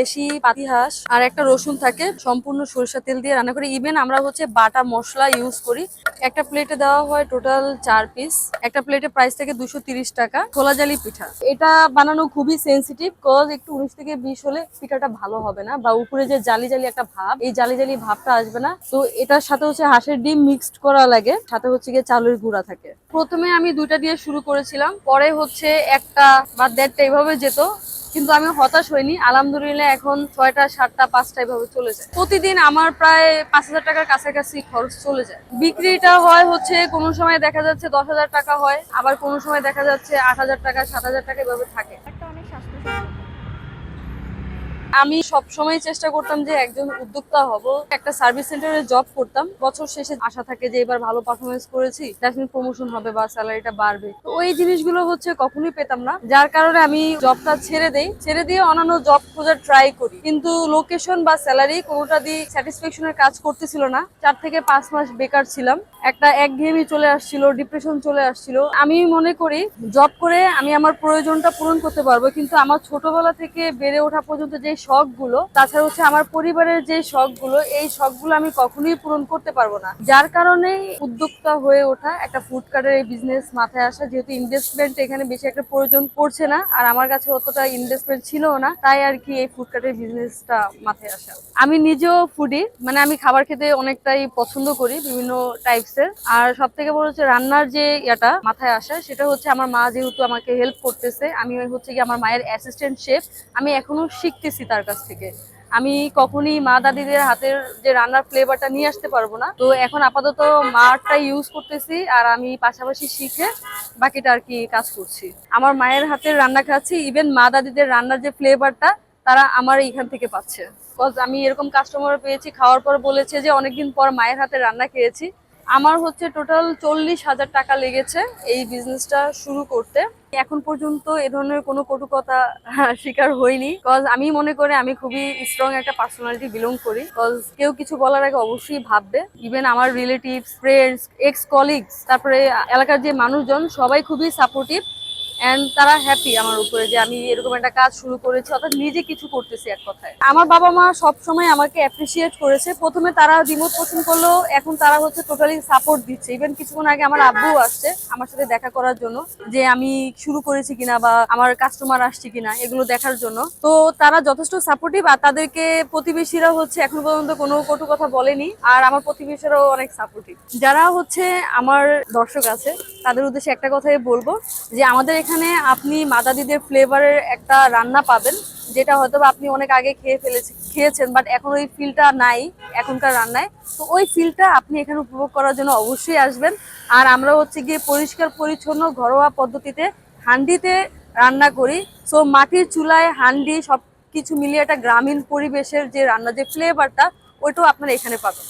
দেশি পাতি হাঁস আর একটা রসুন থাকে, সম্পূর্ণ সরিষা তেল দিয়ে রান্না করি। ইভেন আমরা হচ্ছে বাটা মশলা ইউজ করি। একটা প্লেটে দেওয়া হয় টোটাল চার পিস একটা প্লেটে প্রাইস থেকে দুশো টাকা। খোলা জালি পিঠা। এটা বানানো খুবই সেন্সিটিভ কজ একটু উনিশ থেকে বিশ হলে পিঠাটা ভালো হবে না, বা উপরে যে জালি জালি একটা ভাব, এই জালি জালি ভাবটা আসবে না। তো এটার সাথে হচ্ছে হাঁসের ডিম মিক্সড করা লাগে, সাথে হচ্ছে গিয়ে চালের গুঁড়া থাকে। প্রথমে আমি দুইটা দিয়ে শুরু করেছিলাম, পরে হচ্ছে একটা বা দেড়টা এভাবে যেত। কিন্তু আমি হতাশ হইনি। আলহামদুলিল্লাহ এখন ছয়টা, সাতটা, পাঁচটা এভাবে চলে যায়। প্রতিদিন আমার প্রায় পাঁচ হাজার টাকার কাছাকাছি খরচ চলে যায়। বিক্রিটা হয় হচ্ছে কোনো সময় দেখা যাচ্ছে দশ হাজার টাকা হয়, আবার কোনো সময় দেখা যাচ্ছে আট হাজার টাকা, সাত হাজার টাকা এভাবে থাকে। আমি সব সময় চেষ্টা করতাম যে একজন উদ্যোক্তা হব। একটা সার্ভিস সেন্টারে জব করতাম। বছর শেষে আশা থাকে যে এবার ভালো পারফরমেন্স করেছি ডেফিনেট প্রমোশন হবে বা স্যালারিটা বাড়বে। তো ওই জিনিসগুলো হচ্ছে কখনোই পেতাম না। যার কারণে আমি জবটা ছেড়ে দেই। ছেড়ে দিয়ে অন্যান্য জব খোঁজার ট্রাই করি। কিন্তু লোকেশন বা স্যালারি কোনোটা দিয়ে স্যাটিসফ্যাকশনের কাজ করতেছিল না। চার থেকে পাঁচ মাস বেকার ছিলাম। একটা একঘেয়েমি চলে আসছিল ডিপ্রেশন চলে আসছিল। আমি মনে করি জব করে আমি আমার প্রয়োজনটা পূরণ করতে পারব। কিন্তু আমার ছোটবেলা থেকে বেড়ে ওঠা পর্যন্ত যে শখগুলো, তাছাড়া হচ্ছে আমার পরিবারের যে শখগুলো, এই শখগুলো আমি কখনোই পূরণ করতে পারব না। যার কারণে উদ্যোক্তা হয়ে ওঠা একটা ফুড কার্টের এই বিজনেস মাথায় আসা, যেহেতু ইনভেস্টমেন্ট এখানে বেশি একটা প্রয়োজন পড়ছে না, আর আমার কাছে অতটা ইনভেস্টমেন্ট ছিল না, তাই আর কি এই ফুড কার্টের বিজনেসটা মাথায় আসা। আমি নিজেও ফুডি মানে আমি খাবার খেতে অনেকটাই পছন্দ করি বিভিন্ন টাইপসের আর সব থেকে বড় হচ্ছে রান্নার যে ইয়াটা মাথায় আসা, সেটা হচ্ছে আমার মা যেহেতু আমাকে হেল্প করতেছে, আমি হচ্ছে কি আমার মায়ের অ্যাসিস্ট্যান্ট শেফ আমি এখনও শিখতেছি তার কাছ থেকে। আমি কখনই মা দাদিদের হাতের যে রান্নার ফ্লেভারটা নিয়ে আসতে পারব না। তো এখন আপাতত মারটা ইউজ করতেছি আর আমি পাশাপাশি শিখে বাকিটা আর কি কাজ করছি। আমার মায়ের হাতের রান্না খাচ্ছি ইভেন মা দাদিদের রান্নার যে ফ্লেভারটা তারা আমার এইখান থেকে পাচ্ছে। কজ আমি এরকম কাস্টমার পেয়েছি, খাওয়ার পর বলেছে যে অনেকদিন পর মায়ের হাতে রান্না খেয়েছি। আমার হচ্ছে টোটাল চল্লিশ হাজার টাকা লেগেছে এই বিজনেসটা শুরু করতে। এখন পর্যন্ত এ ধরনের কোনো কটুকতা শিকার হইনি কজ আমি মনে করি আমি খুবই স্ট্রং একটা পার্সোনালিটি বিলং করি। কজ কেউ কিছু বলার আগে অবশ্যই ভাববে। ইভেন আমার রিলেটিভস ফ্রেন্ডস এক্স কলিগস তারপরে এলাকার যে মানুষজন, সবাই খুবই সাপোর্টিভ এন্ড তারা হ্যাপি আমার উপরে যে আমি এরকম একটা কাজ শুরু করেছি, অর্থাৎ নিজে কিছু করতেছি এক কথায়। আমার বাবা মা সব সময় আমাকে অ্যাপ্রিসিয়েট করেছে। প্রথমে তারা দ্বিমত পোষণ করল, এখন তারা হচ্ছে টোটালি সাপোর্ট দিচ্ছে। ইভেন কিছুক্ষণ আগে আমার আব্বু আসছে আমার সাথে দেখা করার জন্য, যে আমি শুরু করেছি কিনা বা আমার কাস্টমার আসছে কিনা এগুলো দেখার জন্য। তো তারা যথেষ্ট সাপোর্টিভ আর তাদেরকে প্রতিবেশীরা হচ্ছে এখন পর্যন্ত কোনো কটু কথা বলেনি, আর আমার প্রতিবেশীরাও অনেক সাপোর্টিভ যারা হচ্ছে আমার দর্শক আছে, তাদের উদ্দেশ্যে একটা কথাই বলব, যে আমাদের এখানে আপনি মাদাদিদের ফ্লেভারের একটা রান্না পাবেন, যেটা হয়তো আপনি অনেক আগে খেয়ে ফেলেছেন খেয়েছেন বাট এখন ওই ফিলটা নাই এখনকার রান্নায়। তো ওই ফিলটা আপনি এখানে উপভোগ করার জন্য অবশ্যই আসবেন। আর আমরা হচ্ছে গিয়ে পরিষ্কার, পরিচ্ছন্ন, ঘরোয়া পদ্ধতিতে হান্ডিতে রান্না করি। সো মাটির চুলায় হান্ডি সব কিছু মিলিয়ে একটা গ্রামীণ পরিবেশের যে রান্না যে ফ্লেভারটা ওইটাও আপনারা এখানে পাবেন।